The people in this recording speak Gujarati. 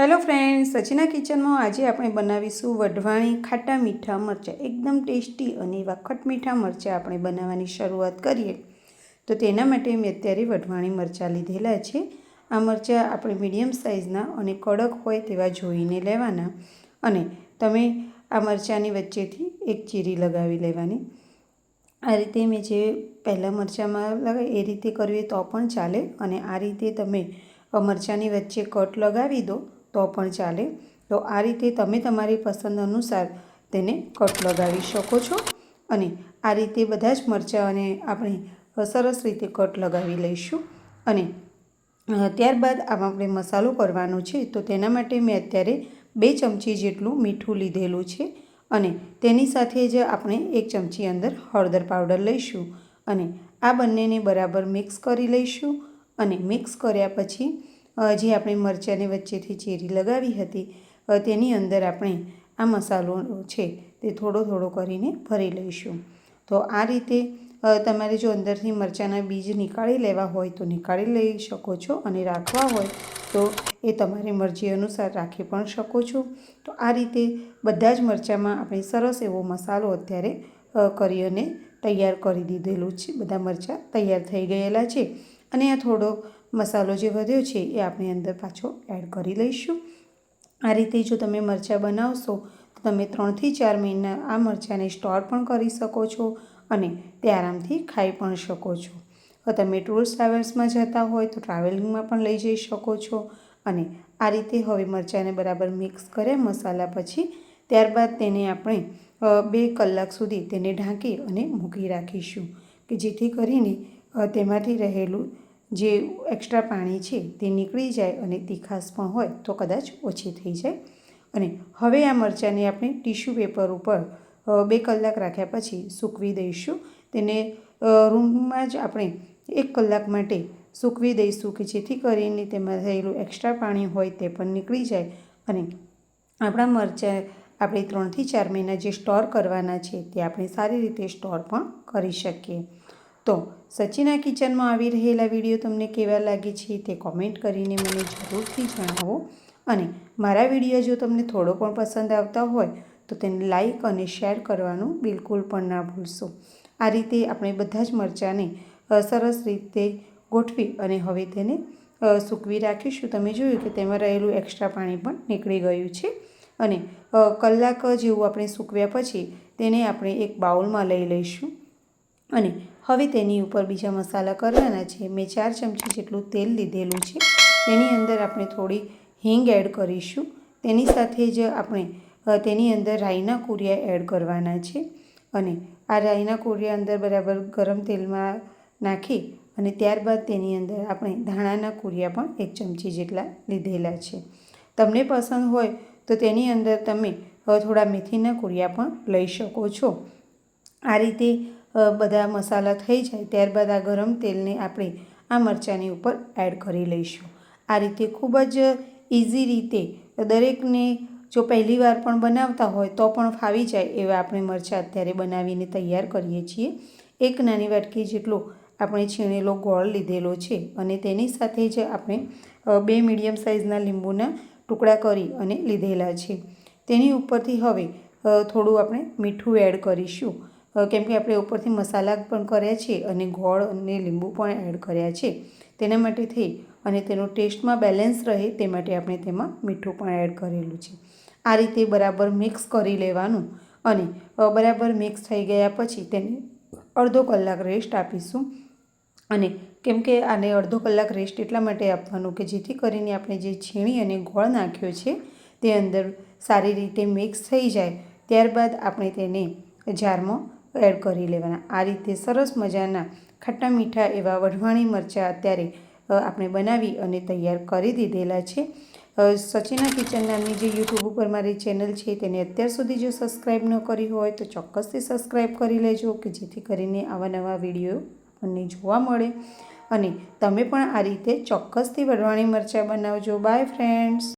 હેલો ફ્રેન્ડ્સ, સચિના કિચનમાં આજે આપણે બનાવીશું વઢવાણી ખાટા મીઠા મરચાં. એકદમ ટેસ્ટી અને એવા મીઠા મરચાં આપણે બનાવવાની શરૂઆત કરીએ. તો તેના માટે મેં અત્યારે વઢવાણી મરચાં લીધેલા છે. આ મરચાં આપણે મીડિયમ સાઇઝના અને કડક હોય તેવા જોઈને લેવાના. અને તમે આ મરચાંની વચ્ચેથી એક ચીરી લગાવી લેવાની. આ રીતે મેં જે પહેલાં મરચાંમાં લગાવી એ રીતે કરવી તો પણ ચાલે. અને આ રીતે તમે મરચાંની વચ્ચે કટ લગાવી દો. તો પણ ચાલે. તો આ રીતે તમે તમારી પસંદ અનુસાર તેને કટ લગાવી શકો છો અને આ રીતે બધા જ મરચાંને આપણે સરસ રીતે કટ લગાવી લઈશું. અને ત્યારબાદ આમાં આપણે મસાલો કરવાનો છે, તો તેના માટે મેં અત્યારે બે ચમચી જેટલું મીઠું લીધેલું છે અને તેની સાથે જ આપણે એક ચમચી અંદર હળદર પાવડર લઈશું. અને આ બંનેને બરાબર મિક્સ કરી લઈશું અને મિક્સ કર્યા પછી જે આપણે મરચાંની વચ્ચેથી ચેરી લગાવી હતી તેની અંદર આપણે આ મસાલો છે તે થોડો થોડો કરીને ભરી લઈશું. તો આ રીતે તમારે જો અંદરથી મરચાંના બીજ નીકાળી લેવા હોય તો નીકાળી લઈ શકો છો અને રાખવા હોય તો એ તમારી મરજી અનુસાર રાખી પણ શકો છો. તો આ રીતે બધા જ મરચાંમાં આપણે સરસ એવો મસાલો અત્યારે કરી અને તૈયાર કરી દીધેલું છે. બધા મરચાં તૈયાર થઈ ગયેલા છે. અને આ થોડો મસાલો જે વધ્યો છે એ આપણે અંદર પાછો એડ કરી લઈશું. આ રીતે જો તમે મરચાં બનાવશો, તો તમે ત્રણથી ચાર મહિના આ મરચાંને સ્ટોર પણ કરી શકો છો અને તે આરામથી ખાઈ પણ શકો છો. તમે ટૂર્સ ટ્રાવેલ્સમાં જતા હોય તો ટ્રાવેલિંગમાં પણ લઈ જઈ શકો છો અને આ રીતે હવે મરચાંને બરાબર મિક્સ કર્યા મસાલા પછી ત્યારબાદ તેને આપણે બે કલાક સુધી તેને ઢાંકી અને મૂકી રાખીશું કે જેથી કરીને તેમાંથી રહેલું જે એક્સ્ટ્રા પાણી છે તે નીકળી જાય અને તીખાશ પણ હોય તો કદાચ ઓછી થઈ જાય. અને હવે આ મરચાંને આપણે ટીશ્યુ પેપર ઉપર બે કલાક રાખ્યા પછી સૂકવી દઈશું. તેને રૂમમાં જ આપણે એક કલાક માટે સૂકવી દઈશું કે જેથી કરીને તેમાં થયેલું એક્સ્ટ્રા પાણી હોય તે પણ નીકળી જાય. અને આપણા મરચાં આપણે ત્રણથી ચાર મહિના જે સ્ટોર કરવાના છે તે આપણે સારી રીતે સ્ટોર પણ કરી શકીએ. તો સચિના કિચનમાં આવી રહેલા વીડિયો તમને કેવા લાગે છે તે કોમેન્ટ કરીને મને જરૂરથી જણાવો. અને મારા વીડિયો જો તમને થોડો પણ પસંદ આવતા હોય, તો તેને લાઈક અને શેર કરવાનું બિલકુલ પણ ના ભૂલશો. આ રીતે આપણે બધા જ મરચાંને સરસ રીતે ગોઠવી અને હવે તેને સૂકવી રાખીશું. તમે જોયું કે તેમાં રહેલું એક્સ્ટ્રા પાણી પણ નીકળી ગયું છે. અને કલાક જેવું આપણે સૂકવ્યા પછી તેને આપણે એક બાઉલમાં લઈ લઈશું. અને હવે તેની ઉપર બીજા મસાલા કરવાના છે. મેં ચાર ચમચી જેટલું તેલ લીધેલું છે. તેની અંદર આપણે થોડી હિંગ એડ કરીશું. તેની સાથે જ આપણે તેની અંદર રાઈના કુરિયા એડ કરવાના છે. અને આ રાઈના કુરિયા અંદર બરાબર ગરમ તેલમાં નાખી અને ત્યારબાદ તેની અંદર આપણે ધાણાના કુરિયા પણ એક ચમચી જેટલા લીધેલા છે. તમને પસંદ હોય તો તેની અંદર તમે થોડા મેથીના કુરિયા પણ લઈ શકો છો. આ રીતે બધા મસાલા થઈ જાય ત્યારબાદ આ ગરમ તેલને આપણે આ મરચાંની ઉપર એડ કરી લઈશું. આ રીતે ખૂબ જ ઇઝી રીતે દરેકને જો પહેલી વાર પણ બનાવતા હોય તો પણ ફાવી જાય એવા આપણે મરચાં અત્યારે બનાવીને તૈયાર કરીએ છીએ. એક નાની વાટકી જેટલો આપણે છીણેલો ગોળ લીધેલો છે અને તેની સાથે જ આપણે બે મીડિયમ સાઇઝના લીંબુના ટુકડા કરી અને લીધેલા છે. તેની ઉપરથી હવે થોડું આપણે મીઠું એડ કરીશું. કેમ કે આપણે ઉપરથી મસાલા પણ કર્યા છે અને ગોળ અને લીંબુ પણ એડ કર્યા છે તેના માટે થઈ અને તેનો ટેસ્ટમાં બેલેન્સ રહે તે માટે આપણે તેમાં મીઠું પણ એડ કરેલું છે. આ રીતે બરાબર મિક્સ કરી લેવાનું અને બરાબર મિક્સ થઈ ગયા પછી તેને અડધો કલાક રેસ્ટ આપીશું. અને કેમ કે આને અડધો કલાક રેસ્ટ એટલા માટે આપવાનું કે જેથી કરીને આપણે જે છીણી અને ગોળ નાખ્યો છે તે અંદર સારી રીતે મિક્સ થઈ જાય. ત્યારબાદ આપણે તેને જારમાં એડ કરી લેવાના. આ રીતે સરસ મજાના ખાટા મીઠા એવા વઢવાણી મરચાં અત્યારે આપણે બનાવી અને તૈયાર કરી દીધેલા છે. સચિના કિચન નામની જે યુટ્યુબ ઉપર મારી ચેનલ છે, તેને અત્યાર સુધી જો સબસ્ક્રાઈબ ન કરી હોય તો ચોક્કસથી સબસ્ક્રાઈબ કરી લેજો, કે જેથી કરીને આવા નવા વીડિયો આપણને જોવા મળે. અને તમે પણ આ રીતે ચોક્કસથી વઢવાણી મરચાં બનાવજો. Bye, friends!